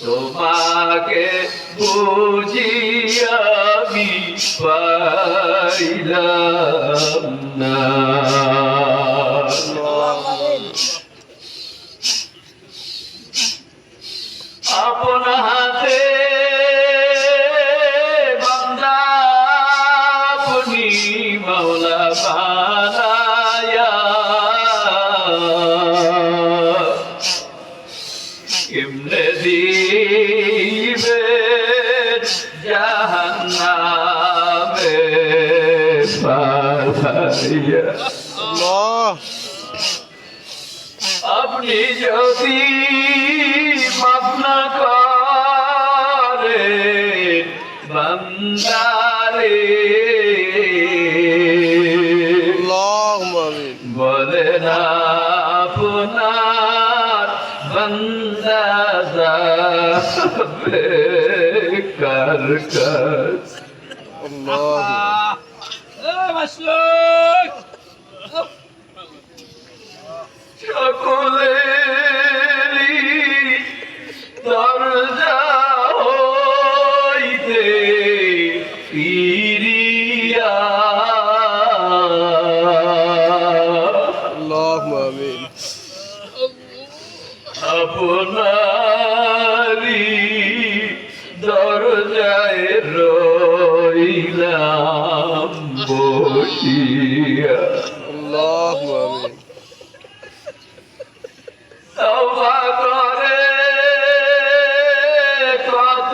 তোমাকে বুঝিয়া আমি পাইলাম না। আপন আপনি যদি মাফ না করে বন্দারে বলে না আপনার বন্দা যাবে কার আল্লাহ। সকলেরই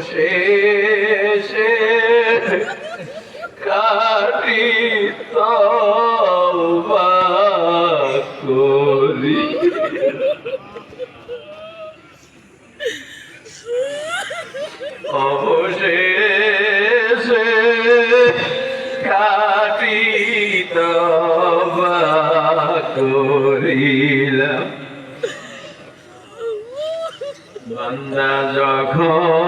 অবশেষে কাটি তওবা করি অবশেষে কাটি তওবা করিলাম। বান্দা যখন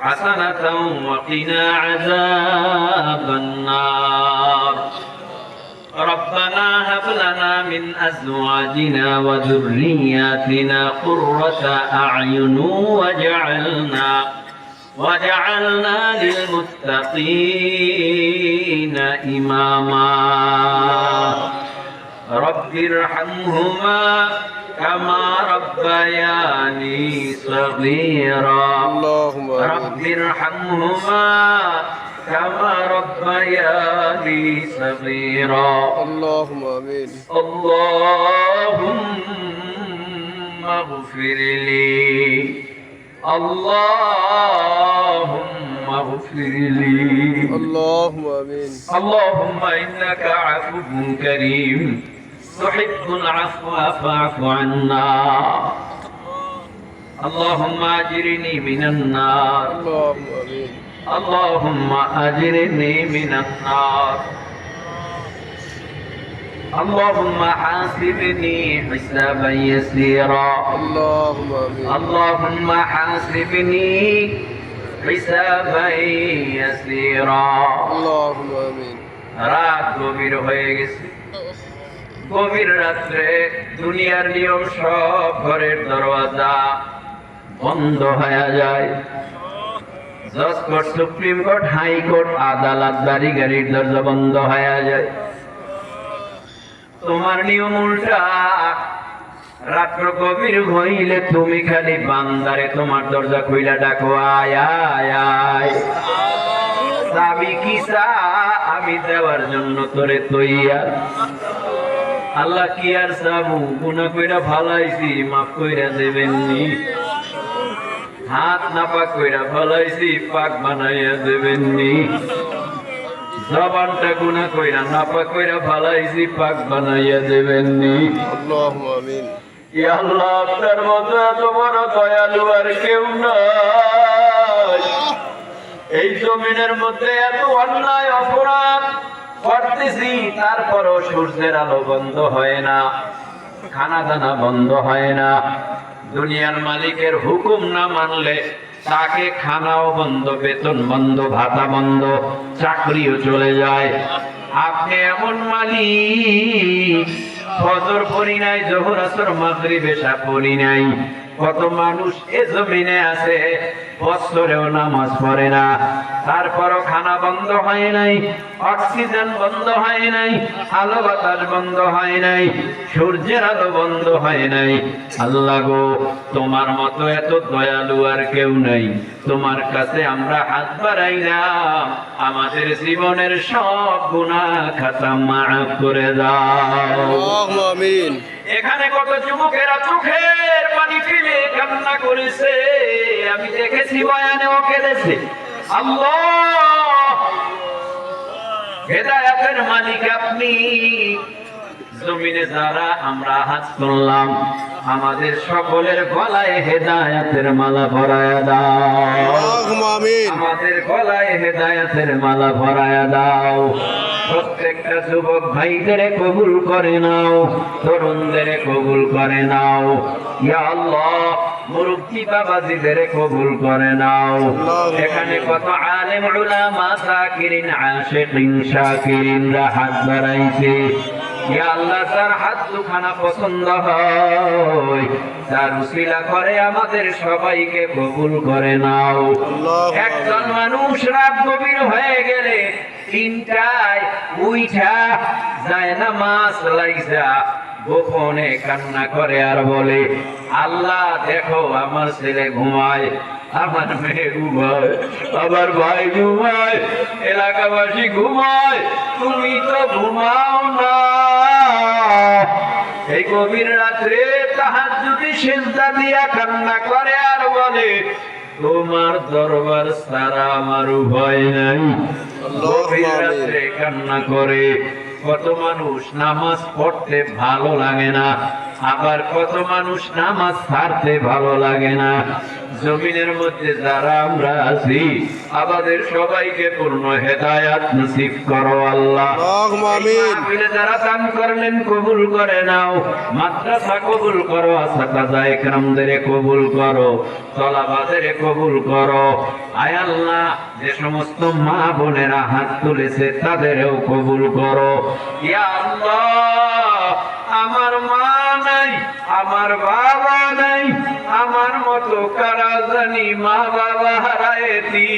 حسنة وقنا عذاب النار. ربنا هب لنا من أزواجنا وذرياتنا قرة أعين واجعلنا وجعلنا للمتقين إماما. رب ارحمهما كما ربياني صغيرا اللهم رب آمين ارحمهما كما ربياني صغيرا اللهم آمين اللهم اغفر لي اللهم اغفر لي اللهم آمين اللهم إنك عفو كريم تحب العفو فاعف عنا اللهم أجرني من النار اللهم آمين اللهم أجرني من النار اللهم حاسبني حسابا يسيرا اللهم آمين اللهم حاسبني حسابا يسيرا اللهم آمين রাত গভীর হয়ে গেছে গভীর রাত্রে দুনিয়ার নিয়ম সব ঘরের দরওয়াজা বন্ধ হয়ে যায়। জজ কোর্ট সুপ্রিম কোর্ট, হাইকোর্ট, আদালত বাড়ি গাড়ির দরজা বন্ধ হয়ে যায়। তোমার নিয়ম উল্টা। রাত্র গভীর হইলে তুমি খালি বান্দারে তোমার দরজা খুইলা ডাকো, আয় আয় আয়। চাবি কি আমি দেওয়ার জন্য তোরে তৈয়ার। আল্লাহ কি আর চাবু? গুনা কইরা ভালাইছি মাফ কইরা দেবেন নি হাত না পাক কইরা ভালাইছি পাক বানাইয়া দেবেন নি জবানটা গুনা কইরা না পাক কইরা ভালাইছি পাক বানাইয়া দেবেন নি আল্লাহু আমিন। ইয়া আল্লাহ আপনার মত এত বড় দয়ালু আর কেউ নাই। এই জমিনের মধ্যে এত অন্যায় অপরাধ করতেছি, তারপরও সূর্যের আলো বন্ধ হয় না খানা দানা বন্ধ হয় না। দুনিয়ার মালিকের হুকুম না মানলে তাকে খানাও বন্ধ, বেতন বন্ধ, ভাতা বন্ধ, চাকরিও চলে যায়। আপনি এমন মালিক, ফজর পড়ি নাই, জহর, আসর, মাগরিব, এশা পড়ি নাই। কত মানুষ এ জমিনে আছে বছরেও নামাজ পড়ে না। তারপরও খানা বন্ধ হয় নাই, অক্সিজেন বন্ধ হয় নাই, আলো বাতাস বন্ধ হয় নাই, সূর্যের আলো বন্ধ হয় নাই। আল্লাহ গো, তোমার মতো এত দয়ালু আর কেউ নাই। তোমার কাছে আমরা হাত বাড়াই না আমাদের জীবনের সব গুণা খাতা মাফ করে দাও। আমিন। এখানে কত যুবকেরা চোখের পানি ফেলে কান্না করেছে। আমি দেখেছি বয়ানে ও কেঁদেছে আল্লাহের মালিক আপনি। জমিনে যারা আমরা হাত তুললাম আমাদের সকলের গলায় হেদায়াতের মালা ভরায়া দাও। আমাদের গলায় হেদায়াতের মালা ভরায়া দাও। প্রত্যেকটা যুবক ভাইদের কবুল করে নাও। তরুণ কবুল করে নাও। ইয়া আল্লাহ মুরব্বী বাবাজিদের কবুল করে নাও। এখানে কত আলেম উলামা সাকিরিন আশিকিন হাত বাড়াইছে। আল্লাহ তার হাত পছন্দ হয়। তার করে আমাদের সবাইকে কবুল করে নাও। একজন মানুষ হয়ে গেলে উইঠা যায় না মাছ লাইসা গোপনে কান্না করে আর বলে আল্লাহ দেখো আমার ছেলে ঘুমায় আমার মেয়ে ঘুমায় আমার ভাই ঘুমায় এলাকাবাসী ঘুমায় তুমি তো ঘুমাও না। এই গভীর রাত্রে তাহার যদি সেজদা দিয়া কান্না করে আর বলে তোমার দরবার সারা আমার উভয় নাই। গভীর রাত্রে কান্না করে কত মানুষ নামাজ পড়তে ভালো লাগে না, আবার কত মানুষ নামাজ ছাড়তে ভালো লাগে না। জমিনের মধ্যে যারা আমরা আছি আমাদের সবাইকে পূর্ণ হেদায়াত নসিব করো আল্লাহ। যারা দান করলেন কবুল করে নাও। মাদ্রাসা কবুল করো আসাকাজা একরামদের কবুল করো তলাবাদের কবুল করো। আয় আল্লাহ যে সমস্ত মা বোনেরা হাত তুলেছে তাদেরও কবুল করো। ইয়া আমার মা নাই আমার বাবা নাই আমার কারা জানি মা বাবা হারায়তি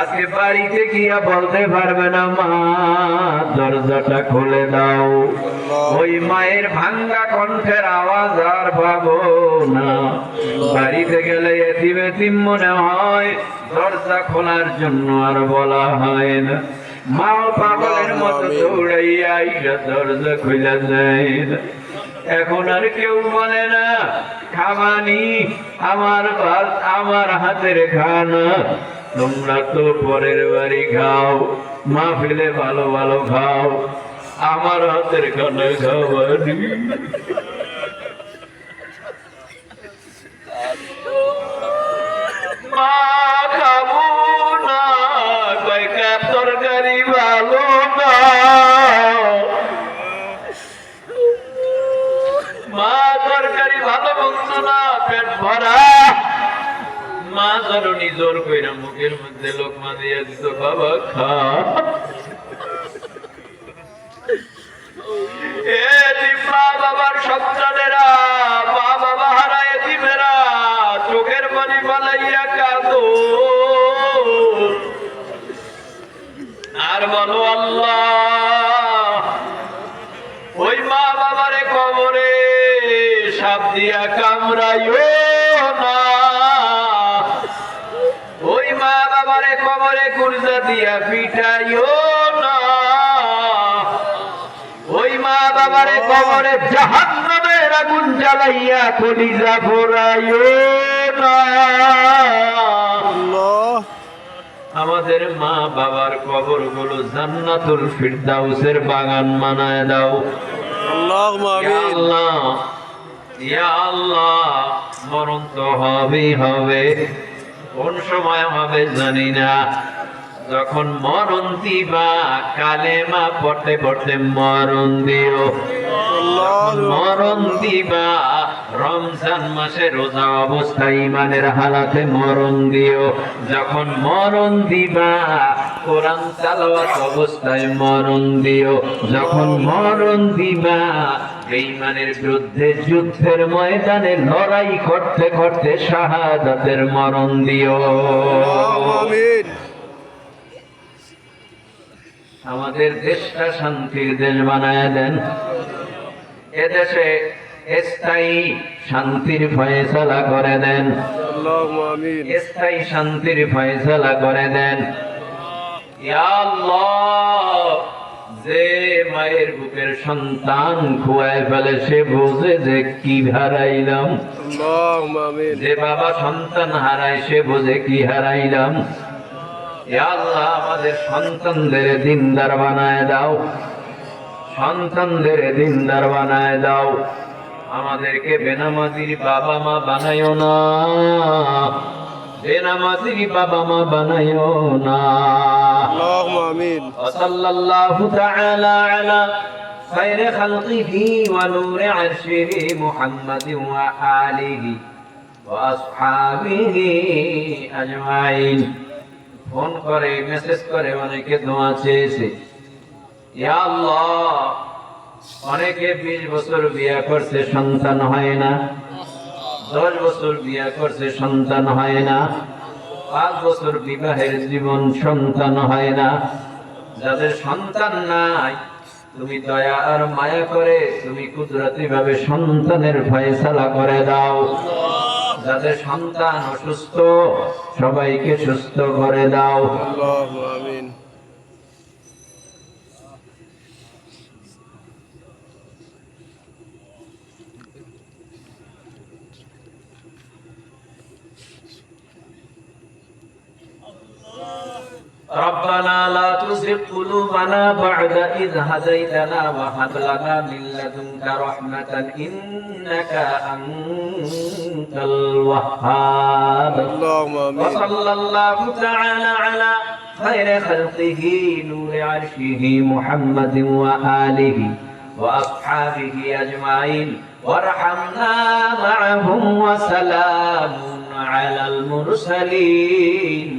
আজকে বাড়িতে গিয়া বলতে পারবে না মা দরজাটা খুলে দাও। ওই মায়ের ভাঙ্গা কণ্ঠের আওয়াজ আর পাবো না। বাড়িতে গেলে এতিম এতিম মনে হয় দরজা খোলার জন্য আর বলা হয় না। মাও পাগলের মতো দৌড়াইয়া দরজা খুলে না। এখন আর কেউ বলে না, খাবানি আমার ভাত, আমার হাতের খানা। তোমরা তো পরের বাড়ি খাও মা ফেলে ভালো ভালো খাও। আমার হাতের খানা খাবানি। পেট ভরা মা জননী জোর কইরা মুখের মধ্যে লোকমা দিয়ে দিত, বাবা, খা। এ বাবার সন্তানেরা। না। ওই মা বাবারে কবরে কুরজা দিয়া পিটাইও না। ওই মা বাবারে কবরে জাহান্নামের আগুন জ্বালাইয়া কলিজা পোড়াইও না। আমাদের মা বাবার কবরগুলো জান্নাতুল ফিরদাউসের বাগান মানায় দাও। আল্লাহ। আল্লাহ ইয়া আল্লাহ মরণ তো হবেই হবে। কোন সময় হবে জানি না। যখন মরণ দিবা কালেমা পড়তে পড়তে মরণ দিও। আল্লাহ মরণ দিবা রমজান মাসে রোজা অবস্থায় ইমানের হালাতে মরণ দিও। যখন মরণ দিবা কোরআন তালাওয়াত অবস্থায় মরণ দিও। যখন মরণ দিবা বেঈমানের বিরুদ্ধে যুদ্ধের ময়দানে লড়াই করতে করতে শাহাদাতের মরণ দিও। আমিন। আমাদের দেশটা শান্তির দেশ বানায় দেন। এদেশে স্থায়ী শান্তির ফয়সালা করে দেন। স্থায়ী শান্তির ফয়সালা করে দেন। আল্লাহ, যে মায়ের বুকের সন্তান খুয়ায় ফেলে সে বোঝে যে কি হারাইলাম। যে বাবা সন্তান হারায় সে বোঝে কি হারাইলাম। আল্লাহ আমাদের সন্তানদের দিনদার বানায় দাও। সন্তানদের দিনদার বানায় দাও। আমাদেরকে বেনামাজির বাবা মা বানায়ও না। বাবা মা না। ফোন করে মেসেজ করে অনেকে দোয়া চেয়েছে। অনেকে 20 বছর বিয়ে করছে সন্তান হয় না। দশ বছর বিয়া করছে, সন্তান হয় না। পাঁচ বছর বিবাহের জীবন সন্তান হয় না। যাদের সন্তান নাই, তুমি দয়া আর মায়া করে তুমি কুদরতি ভাবে সন্তানের ফয়সালা করে দাও। যাদের সন্তান অসুস্থ, সবাইকে সুস্থ করে দাও। আমিন। ربنا لا تزغ قلوبنا بعد إذ هديتنا وهب لنا من لدنك رحمة إنك أنت الوهاب اللهم آمين وصلى الله تعالى على خير خلقه نور عرشه محمد وآله وأصحابه أجمعين وارحمنا معهم وسلام على المرسلين